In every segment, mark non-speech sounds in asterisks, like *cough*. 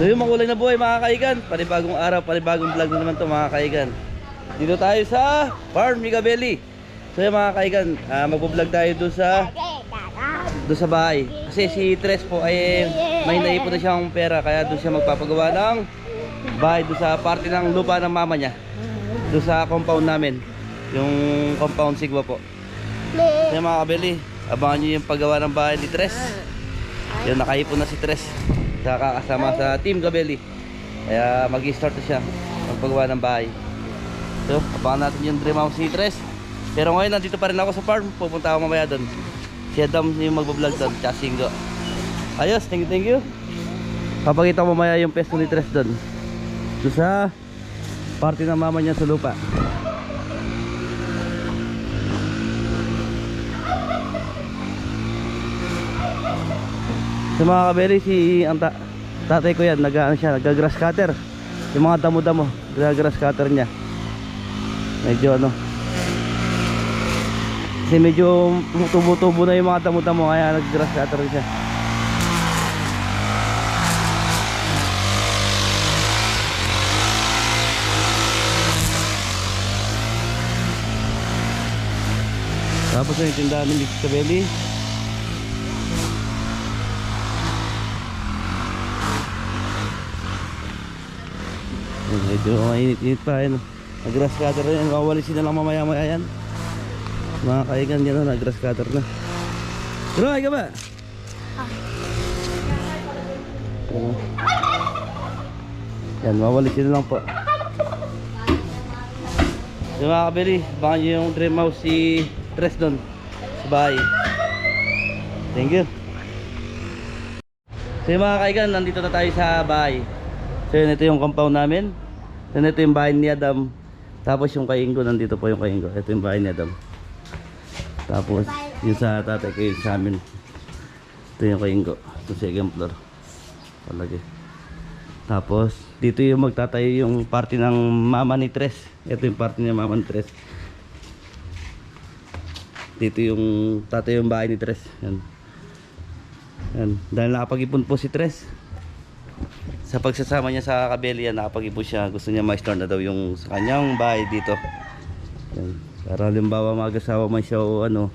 So yung makulay na buhay mga kaigan, panibagong araw, panibagong vlog na naman to mga kaigan. Dito tayo sa Farm Migabelli. So yung mga kaigan, uh, magbo-vlog tayo doon sa doon sa bahay. Kasi si Tres po ay may naipon na siyang pera kaya doon siya magpapagawa ng bahay doon sa parte ng lupa ng mama niya. Doon sa compound namin. Yung compound Sigwa po. Kaya mga kabeli, abangan nyo yung paggawa ng bahay ni Tres. Yung nakaipon na si Tres. Kakasama sa Team Gabelli. Kaya mag-start na siya magpagawa ng bahay. So, abangan natin yung dream house ni Tres. Pero ngayon nandito pa rin ako sa farm. Pupunta ako mamaya doon. Si Adam yung magbablog doon. Tsaka Singgo. Ayos, thank you, thank you. Papakita ko mamaya yung pesto ni Tres doon. Doon sa party ng mama niya sa lupa. Sa mga kabeli, si ang ta tatay ko yan, nag, ano siya, nag-grass cutter. Yung mga damo-damo, nag-grass cutter niya. Medyo ano. Kasi medyo tubo-tubo na yung mga damo-damo, kaya nag-grass cutter siya. Tapos yung tindahan ni Mrs. Cabelli. Medyo mainit-init pa yun. Nag-grass cutter na yan. Wawalisin na lang mamaya-maya yan. Mga kaigan yan, nag-grass cutter na. Ay ka ba? Ano? Yan, wawalisin na lang po. So mga kabili, baka nyo yung dream house si Tres doon sa bahay. Thank you. So yung mga kaigan, nandito na tayo sa bahay. So yun, ito yung compound namin. Then ito yung bahay ni Adam. Tapos yung kaingo, nandito po yung kaingo. Ito yung bahay ni Adam. Tapos yung sa tatay ko sa amin. Ito yung kaingo. Ito second floor. Palagi. Tapos dito yung magtatayo yung party ng mama ni Tres. Ito yung party ng mama ni Tres. Dito yung tatay yung bahay ni Tres. Yan. Yan. Dahil nakapag-ipon po si Tres sa pagsasama niya sa Kabelia nakapag-ipon siya. Gusto niya ma-start na daw yung sa kanyang bahay dito. Yan. para halimbawa mag-asawa man siya o ano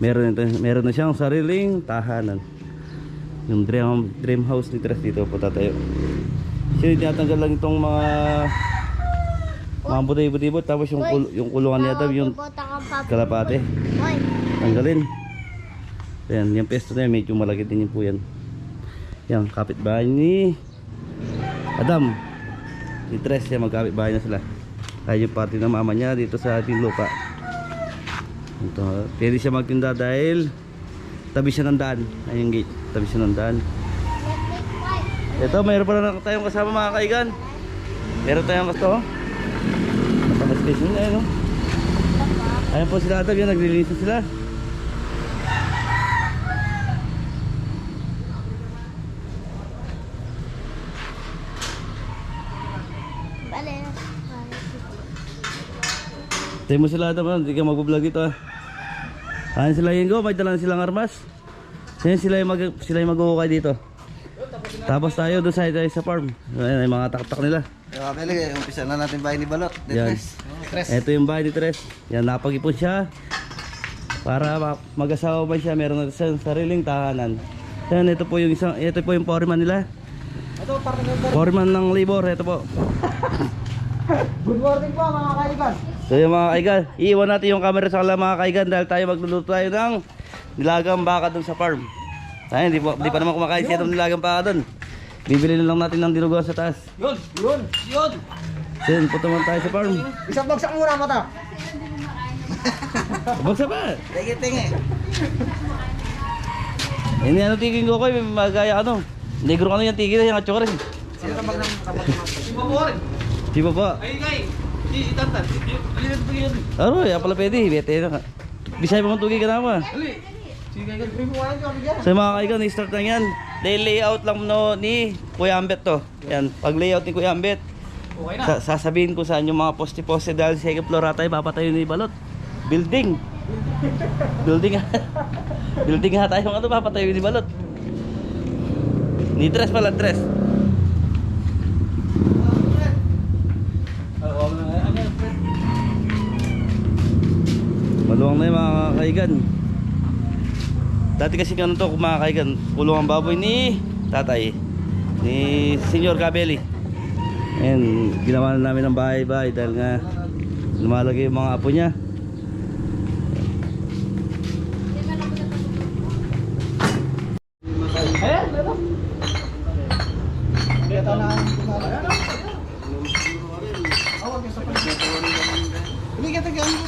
meron, meron na siyang sariling tahanan. Yung dream, dream house ni Tres dito po tatayo siya tinatanggal lang itong mga mga butay-butibot tapos yung, kul yung kulungan niya daw yung kalapate. Tanggalin. Yan yung pesto na yan medyo malaki din yun po yan. Yan kapitbahay ni Adam si Tres yan magkapitbahay na sila. Kaya yung party ng mama niya dito sa ating lupa. Ito, pwede siya magtinda dahil tabi siya ng daan. Ayun yung gate tabi siya ng daan. Ito mayroon pa na tayong kasama mga kaigan. Meron tayong kasto nakamastation na yun oh. Ayan po sila Adam, yan naglilinis na sila. Tayo mo sila ah. hindi ka mag-vlog dito ah. Ayan sila Yengo, may dala na silang armas. Yan sila yung mag sila yung mag-uukay dito. Tapos tayo doon sa sa farm. Ayan yung mga taktak nila. Yung kapili, umpisa na natin bahay ni Balot. Yan. Tres. Ito yung bahay ni Tres. Yan, napag-ipon siya. Para ma- mag-asawa ba siya, meron na siyang sariling tahanan. Yan, ito po yung isang, ito po yung foreman nila. Ito, partner ko. Foreman ng labor, ito po. *laughs* Good morning po mga kaibigan. So yung mga kaigan, iiwan natin yung camera sa kanila mga kaigan dahil tayo magluluto tayo ng nilagang baka dun sa farm. Tayo, di, pa- di pa naman kumakain siya ng nilagang baka dun. Bibili na lang natin ng dinuguan sa taas. Yun, yun, yun. So yun, punta muna tayo sa farm. Isang bagsak muna mata. *laughs* Bagsa ba? Tingin, tingin. Ini ano tigil ko koy, magaya ano. Negro ano yung tigil yung atsura rin. Sino tabag ng tabag ng Si Paborin. Di ba pa? Itantan. Aro, ya pala pwede, bete na ka. Bisaya pa mong tugig ka na ba? So mga kaigan, i-start na yan. Dahil layout lang no, ni Kuya Ambet to. Yan, pag layout ni Kuya Ambet, Okay na. Sa sasabihin ko saan yung mga poste-poste dahil sa second floor ata papatayo ni Balot. Building. Building nga. *laughs* Building nga tayo ano papatayo ni Balot. Ni Tres pala, Tres. Kaigan. Dati kasi ganun to mga kaigan. Kulungan baboy ni tatay. Ni Senior Cabelli. Ayan, ginawa na namin ng bahay-bahay dahil nga lumalagay yung mga apo niya. Na ang kumara. Awag yung sa Hindi ka tagaan mo.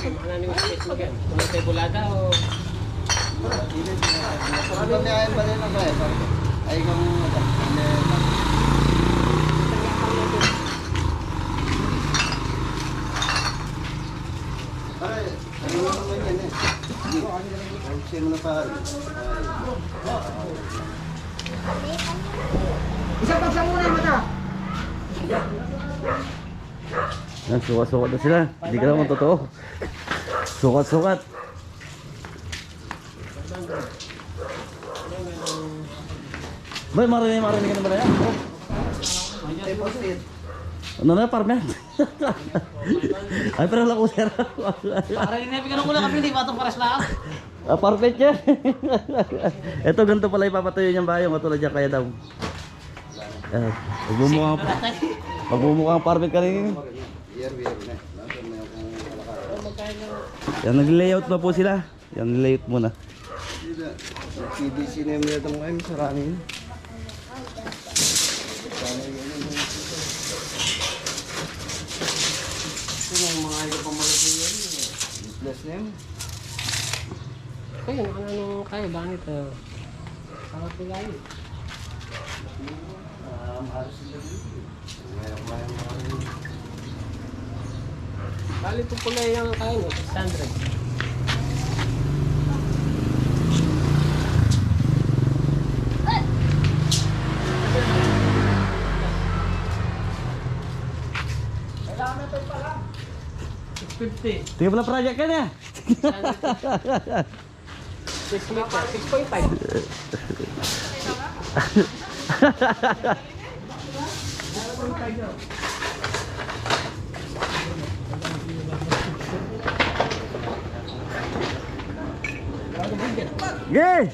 Ano niya yan ba rin ang kaya? Ay, kung Pare, ano naman yan eh? Sino na pa? Isang pagsa muna mata. Yan, sukat-sukat na sila. Hindi ka naman totoo. Sukat-sukat. Bay, marinig, marinig ka naman na yan. Deposit. Ano na, parmen? *laughs* Ay, pero lang ko, sir. Para rin nabi ganun ko lang kapili, batong paras lang. Ah, parfait yan. *laughs* Ito, ganito pala ipapatuyo niyang bahay. Yung katulad niya kaya daw. Ah, Pagmumukhang, pagmumukhang parfait ka rin. Yan, nag-layout na po sila. Yan, layout muna. PDC na yung mga ngayon, sarami yun. Ito yung mga ayaw pang malaki yan. Useless na yun. Kaya ano nung kaya banit ah. Para tulay. Bali po pula yung kaya no, 600. Tingnan pala project ka niya. 6 *laughs* meter, *laughs* 6.5. Gay!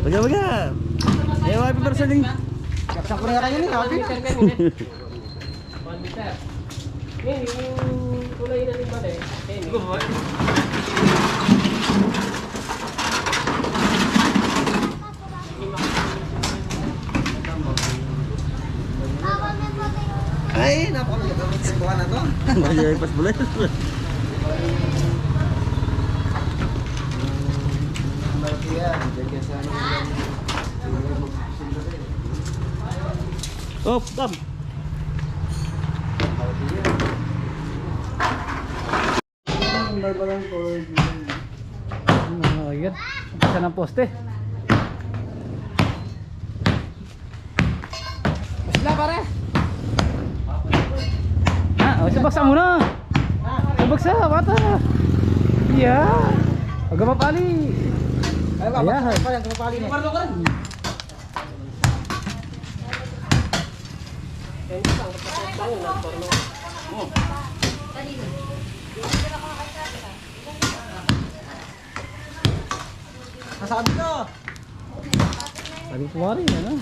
Baga baga. Eh, happy birthday. Kapsa ko na kayo ni, happy Ngayon, yung kulay na lima eh. Okay, Ay, napakaganda ng tembuhan na to. Baga pas bulan. Malaki yan. Diyan sa ano. Oh, come. Oh, yun. Isa ng poste. Masla pare. Ah, oh, sabaksa muna. Sabaksa, bata. Yeah. Huwag mapali. Ay, ba, Ayan. bakit pa yan? Kumapali na. Marlo ka rin. Nasabi ko. Sabi ko rin, ano?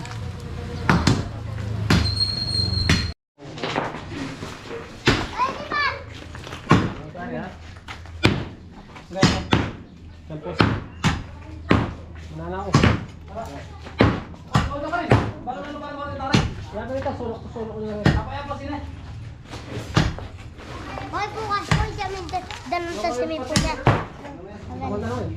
Tapos, manana ako. Wala ka rin, sulok ko sulok ko lang. Hoy, bukas po kami danon sa swimming pool niya. Ako na lang.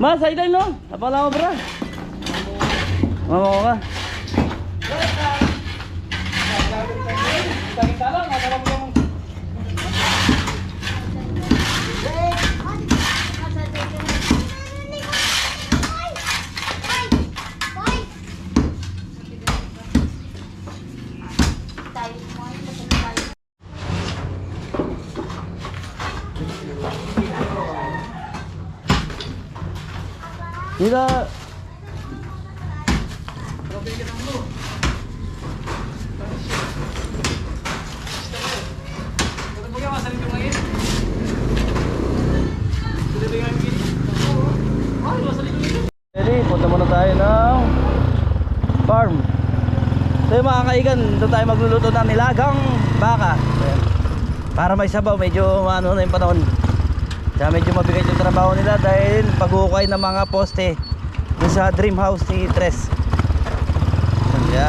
Ma, sideline no? Napala mo bra. Mama ko ka. Nila... Ready, punta muna tayo ng farm. So yung mga kaigan, doon tayo magluluto ng nilagang baka. Para may sabaw, medyo ano na yung panahon. Kaya medyo mabigat yung trabaho nila dahil paghuhukay ng mga poste doon sa dream house ni Tres. Kaya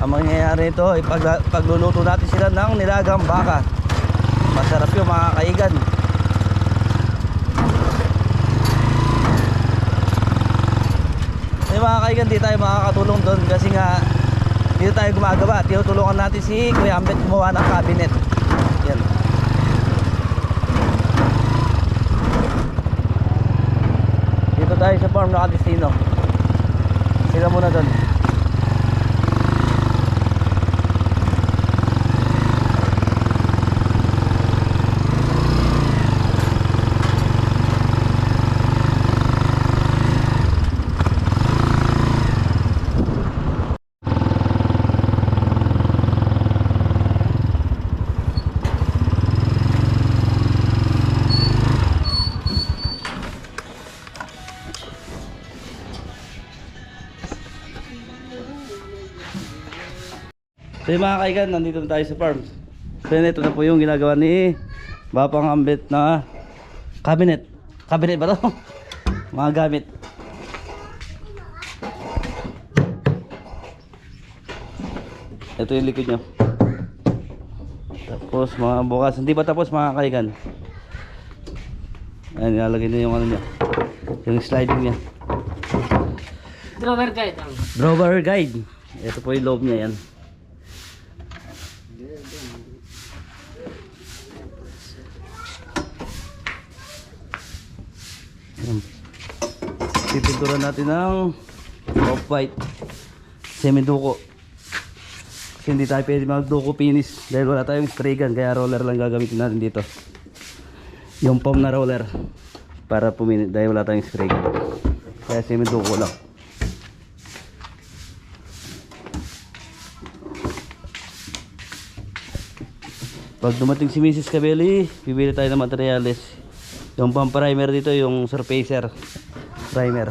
ang mangyayari ito, ipag, pagluluto natin sila ng nilagang baka. Masarap yung mga kaigan. Yung mga kaigan, di tayo makakatulong doon kasi nga dito tayo gumagawa. Tinutulungan natin si Kuya Ambet gumawa ng cabinet. Yan. Dito tayo sa farm na Destino. Sila muna doon. So yung mga kaigan, nandito na tayo sa farm. So yun, ito na po yung ginagawa ni Bapang Ambet na cabinet. Cabinet ba to? *laughs* mga gamit. Ito yung likod nyo. Tapos mga bukas, hindi pa tapos mga kaigan. Ayan, nilalagay na yung ano niya. Yung sliding niya. Drawer guide. Drawer guide. Ito po yung loob niya. Yan. Pipinturan natin ng off-white semi-duko. Kasi hindi tayo pwede mag-duko finish dahil wala tayong spray gun kaya roller lang gagamitin natin dito. Yung foam na roller para puminit dahil wala tayong spray gun. Kaya semi-duko lang. Pag dumating si Mrs. Cabelli, bibili tayo ng materials. Yung pang primer dito, yung surfacer primer.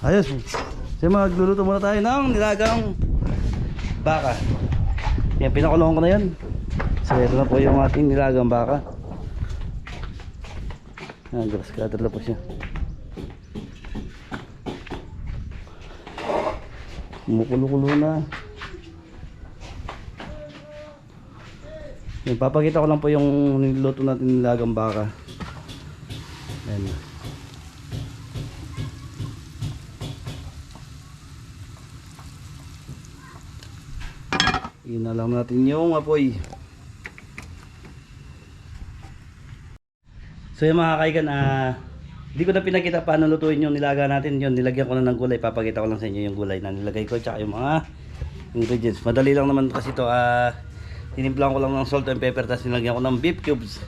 Ayos. So magluluto muna tayo ng nilagang baka. Yan, pinakulong ko na yan. So ito na po yung ating nilagang baka. Ah, grass cutter na po siya. Kumukulo-kulo na. Yan, papakita ko lang po yung niluto natin nilagang baka. Ayan. Lang natin yung apoy. So yung mga kaigan, ah, hindi ko na pinakita paano lutuin yung nilaga natin. Yun, nilagyan ko na ng gulay. Papakita ko lang sa inyo yung gulay na nilagay ko. Tsaka yung mga ingredients. Madali lang naman kasi ito. Ah, tinimplan ko lang ng salt and pepper. Tapos nilagyan ko ng beef cubes.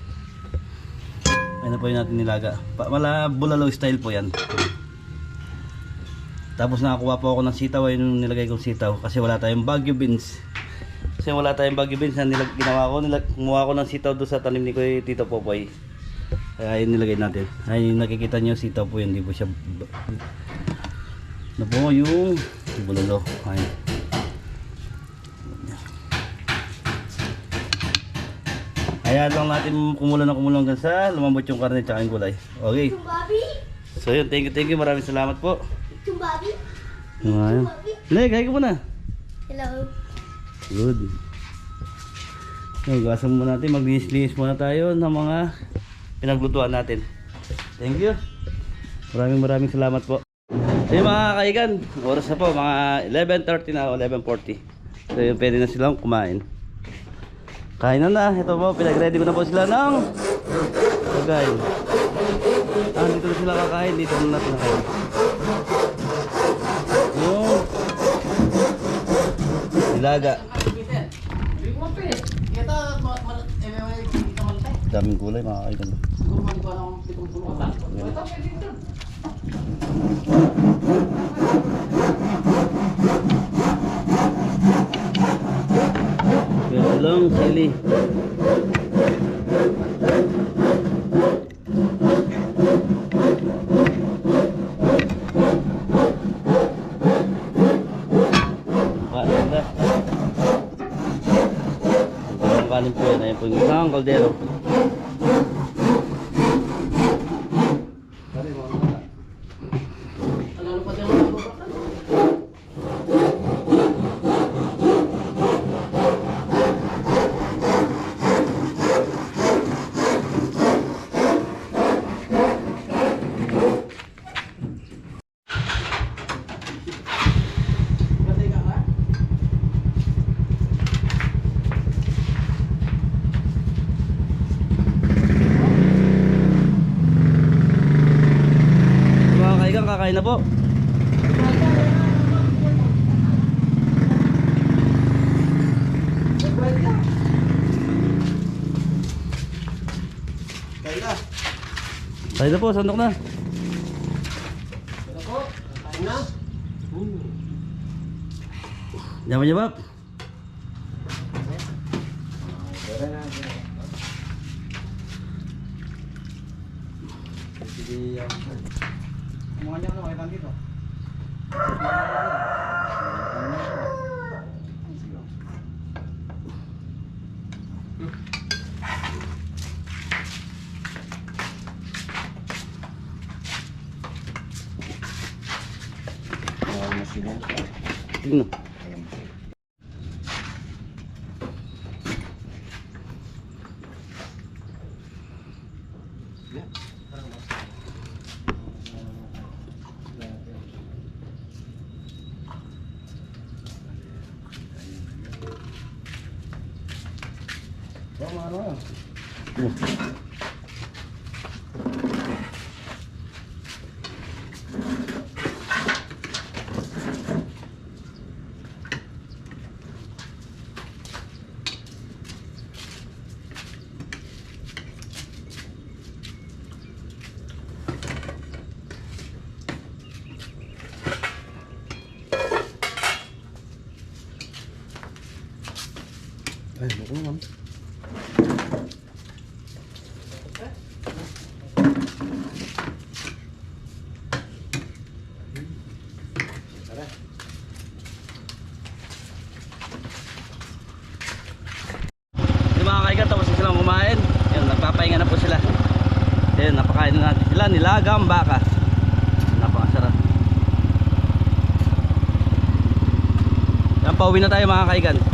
Ano po yung natin nilaga. Pa, mala bulalo style po yan. Tapos nakakuha po ako ng sitaw. Ayun yung nilagay kong sitaw. Kasi wala tayong bagyo beans. Kasi wala tayong bagyo beans. Na nilag, ginawa ko, nilag, kumuha ko ng sitaw doon sa tanim ni Kuya Tito Popoy. Kaya yun nilagay natin. Ay, nakikita nyo, sitaw po yun. Hindi po siya... Ano po yung bulalo. Ayun. Hayaan lang natin kumulo na kumulo hanggang sa lumambot yung karne at yung gulay. Okay. So yun, thank you, thank you. Maraming salamat po. Chumbabi? Ayun. Leg, kaya ko muna. Hello. Good. Hugasan muna natin, maglinis-linis muna tayo ng mga pinaglutuan natin. Thank you. Maraming maraming salamat po. So yung mga kaigan, oras na po, mga 11.30 na o 11.40. So yun, pwede na silang kumain. Kain na na. Ito po, pinag-ready ko na po sila ng lagay. Ah, dito na sila kakain. Dito na natin kakain. Yung nilaga. Daming gulay mga kaigan. Siguro belum silih na po. Tayo na po, sandok na. Ito po, kain na. Hmm. Yaman niya ba? Kumuha niya ano, kaya dito. Tingnan. Ay, buko naman. Yung mga kaigan tapos na silang kumain. Yan, nagpapahinga na po sila. Yan, napakain na Nilagang baka. Napakasarap. Yan, pauwi na tayo mga kaigan.